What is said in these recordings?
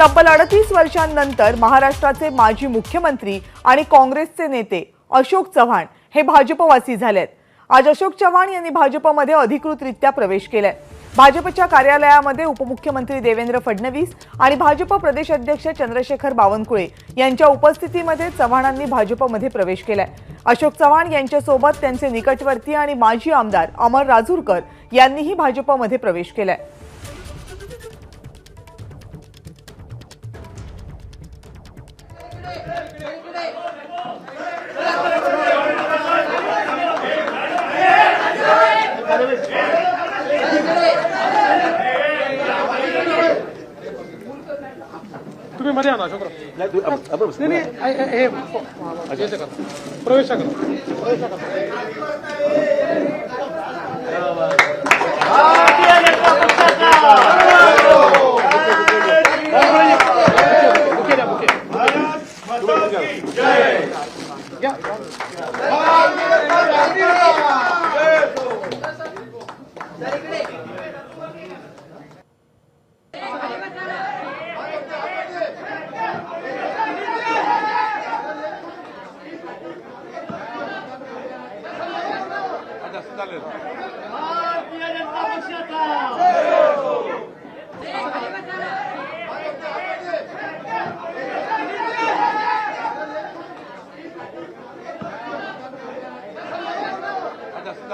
तब्बल अडतीस वर्षांनंतर महाराष्ट्राचे माजी मुख्यमंत्री आणि काँग्रेसचे नेते अशोक चव्हाण हे भाजपवासी झालेत. आज अशोक चव्हाण यांनी भाजपमध्ये अधिकृतरित्या प्रवेश केलाय. भाजपच्या कार्यालयामध्ये उपमुख्यमंत्री देवेंद्र फडणवीस आणि भाजप प्रदेश अध्यक्ष चंद्रशेखर बावनकुळे यांच्या उपस्थितीमध्ये चव्हाणांनी भाजपमध्ये प्रवेश केलाय. अशोक चव्हाण यांच्यासोबत त्यांचे निकटवर्ती आणि माजी आमदार अमर राजूरकर यांनीही भाजपमध्ये प्रवेश केलाय. तुम्ही मध्ये आणा अशोकराव नाही नाही हे याचं करा. प्रवेश करा. Bravo!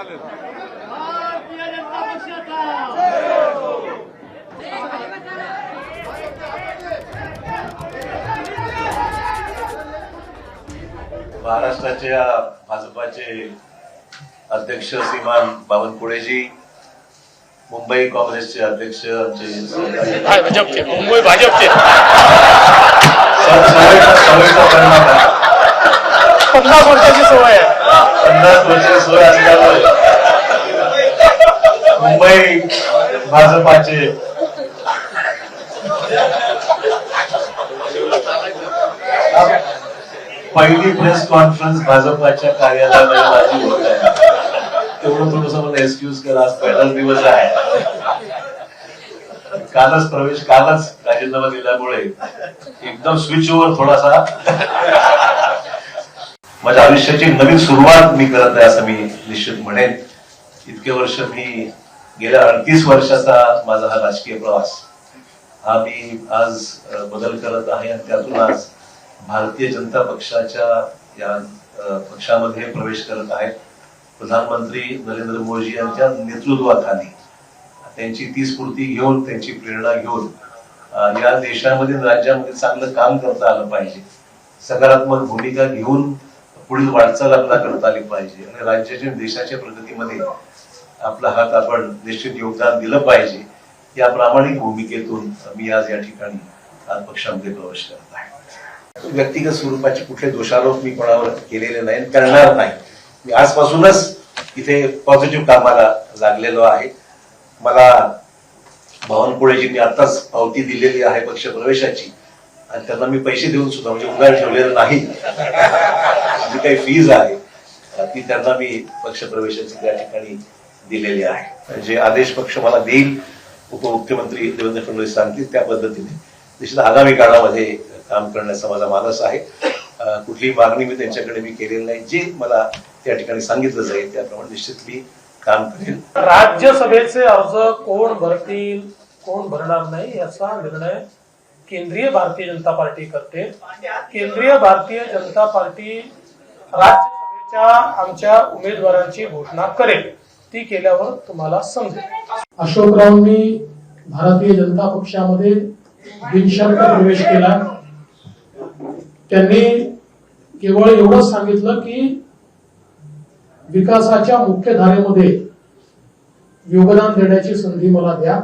घ्या. महाराष्ट्राच्या भाजपाचे अध्यक्ष श्रीमान बावनकुळेजी मुंबई काँग्रेसचे अध्यक्ष भाजपचे मुंबई भाजपचे. पन्नास वर्षाची सवय आहे पन्नास वर्ष सोय असल्यामुळे मुंबई भाजपाचे. पहिली प्रेस कॉन्फरन्स भाजपाच्या कार्यालयामध्ये माझी होत आहे. तेवढं थोडस मला एक्सक्यूज करा आज पहिलाच दिवस आहे. कालच प्रवेश कालच राजीनामा दिल्यामुळे एकदम स्विच ओव्हर थोडासा. माझ्या आयुष्याची नवीन सुरुवात मी करत आहे असं मी निश्चित म्हणेन. इतके वर्ष मी गेल्या अडतीस वर्षाचा माझा हा राजकीय प्रवास हा मी आज बदल करत आहे आणि त्यातून आज भारतीय जनता पक्षाच्या या पक्षामध्ये प्रवेश करत आहे. प्रधानमंत्री नरेंद्र मोदी यांच्या नेतृत्वाखाली त्यांची ती स्फूर्ती घेऊन त्यांची प्रेरणा घेऊन या देशामध्ये राज्यामध्ये चांगलं काम करता आलं पाहिजे. सकारात्मक भूमिका घेऊन पुढील वाटचाल आपला करता आली पाहिजे. आणि राज्याच्या देशाच्या प्रगतीमध्ये आपला हात आपण निश्चित योगदान दिलं पाहिजे. या प्रामाणिक भूमिकेतून मी आज या ठिकाणी आज पक्षामध्ये प्रवेश करत आहे. व्यक्तिगत स्वरूपाचे कुठले दोषारोप मी कोणावर केलेले नाही आणि करणार नाही. मी आजपासूनच इथे पॉझिटिव्ह कामाला लागलेलो आहे. मला बावनकुळेजींनी आताच पावती दिलेली आहे पक्ष प्रवेशाची. आणि त्यांना मी पैसे देऊन सुद्धा म्हणजे उगार ठेवलेलं नाही. जी काही फीज आहे ती त्यांना मी पक्ष प्रवेशाची त्या ठिकाणी दिलेली आहे. जे आदेश पक्ष मला देईल उपमुख्यमंत्री देवेंद्र फडणवीस सांगतील त्या पद्धतीने. निश्चित आगामी काळामध्ये काम करण्याचा माझा मानस आहे. कुठलीही मागणी मी त्यांच्याकडे मी केलेली नाही. जे मला त्या ठिकाणी सांगितलं जाईल त्याप्रमाणे निश्चित मी काम करेन. राज्यसभेचे अर्ज कोण भरतील कोण भरणार नाही याचा निर्णय केंद्रीय भारतीय जनता पार्टी करते. केंद्रीय भारतीय जनता पार्टी राज्यसभेच्या आमच्या उमेदवारांची घोषणा करेल. ती केल्यावर तुम्हाला समजेल. अशोकरावांनी भारतीय जनता पक्षामध्ये बिनशर्त प्रवेश केला. त्यांनी केवळ एवढंच सांगितलं की विकासाच्या मुख्य धारेमध्ये योगदान देण्याची संधी मला द्या.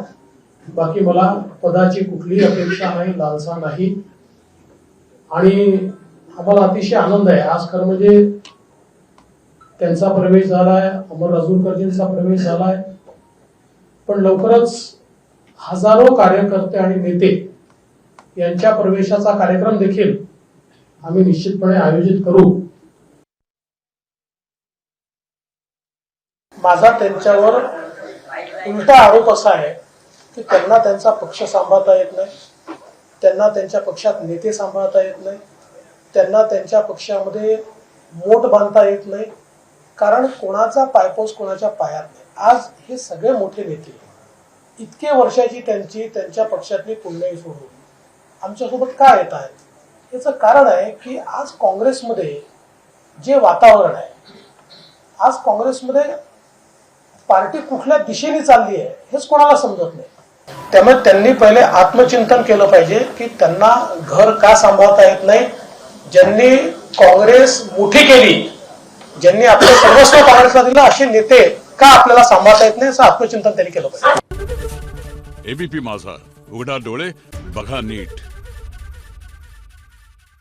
बाकी मला पदाची कुठलीही अपेक्षा नाही लालसा नाही. आणि आम्हाला अतिशय आनंद आहे. आज खरं म्हणजे त्यांचा प्रवेश झालाय अमर राजूरकरजींचा प्रवेश झालाय. पण लवकरच हजारो कार्यकर्ते आणि नेते यांच्या प्रवेशाचा कार्यक्रम देखील आम्ही निश्चितपणे आयोजित करू. माझा त्यांच्यावर उलटा आरोप असा आहे की त्यांना त्यांचा पक्ष सांभाळता येत नाही. त्यांना त्यांच्या पक्षात नेते सांभाळता येत नाही. त्यांना त्यांच्या पक्षामध्ये मोठ बांधता येत नाही. कारण कोणाचा पायपोस कोणाच्या पायात नाही. आज हे सगळे मोठे नेते इतके वर्षाची त्यांची त्यांच्या पक्षातली पुण्यही सोडून आमच्यासोबत का येत आहेत? याचं कारण आहे की आज काँग्रेसमध्ये जे वातावरण आहे आज काँग्रेसमध्ये पार्टी कुठल्या दिशेने चालली आहे हेच कोणाला समजत नाही. त्यामुळे त्यांनी पहिले आत्मचिंतन केलं पाहिजे की त्यांना घर का सांभाळता येत नाही ज्यांनी काँग्रेस मोठी केली ज्यांनी आपलं सर्वस्व काँग्रेसला दिलं असे नेते का आपल्याला सांभाळता येत नाही असं आत्मचिंतन त्यांनी केलं पाहिजे. एबीपी माझा उघडा डोळे बघा नीट.